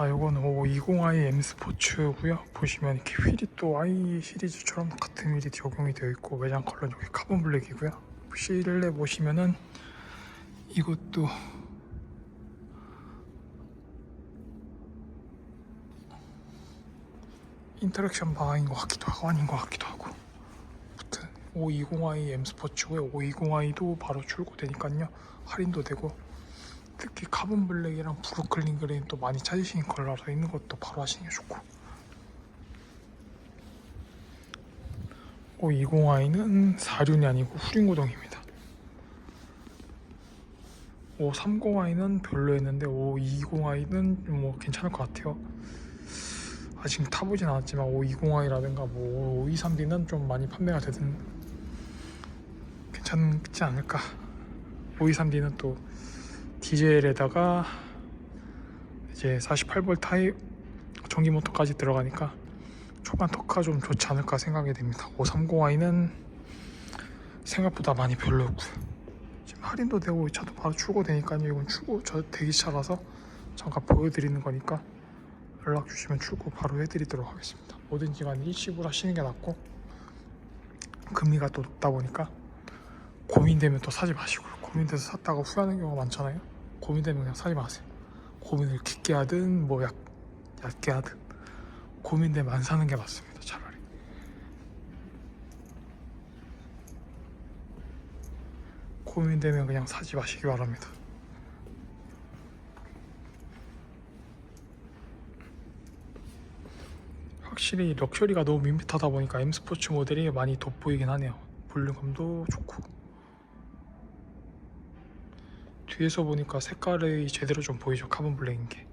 아, 요거는 520i M 스포츠고요. 보시면 이렇게 휠이 또 i 시리즈처럼 같은 휠이 적용이 되어 있고 외장 컬러는 여기 카본 블랙이고요. 실내 보시면은 이것도 인터랙션 바인 것 같기도 하고 아닌 것 같기도 하고 아무튼 520i M 스포츠고요 520i도 바로 출고되니까요 할인도 되고 특히 카본 블랙이랑 브루클린 그레인 또 많이 찾으시는 컬러라서 있는 것도 바로 하시는 게 좋고. 520i는 사륜이 아니고 후륜구동입니다. 530i는 별로였는데 520i는 뭐 괜찮을 것 같아요. 아직 타보진 않았지만 520i라든가 뭐 523D는 좀 많이 판매가 되든 괜찮지 않을까. 523D는 또 디젤에다가 이제 48V 타입 전기 모터까지 들어가니까 초반 토크가 좀 좋지 않을까 생각이 됩니다 530i는 생각보다 많이 별로였고요 지금 할인도 되고 이 차도 바로 출고되니까요 이건 출고 저 대기차라서 잠깐 보여드리는 거니까 연락 주시면 출고 바로 해드리도록 하겠습니다. 뭐든지 간에 일시불 하시는 게 낫고 금리가 또 높다 보니까 고민되면 또 사지 마시고요. 고민돼서 샀다가 후회하는 경우가 많잖아요. 고민되면 그냥 사지 마세요. 고민을 깊게 하든 뭐 약, 얕게 하든 고민되면 안 사는 게 맞습니다. 차라리. 고민되면 그냥 사지 마시기 바랍니다. 확실히 럭셔리가 너무 밋밋하다 보니까 M 스포츠 모델이 많이 돋보이긴 하네요. 볼륨감도 좋고 뒤에서 보니까 색깔이 제대로 좀 보이죠 카본 블랙인 게.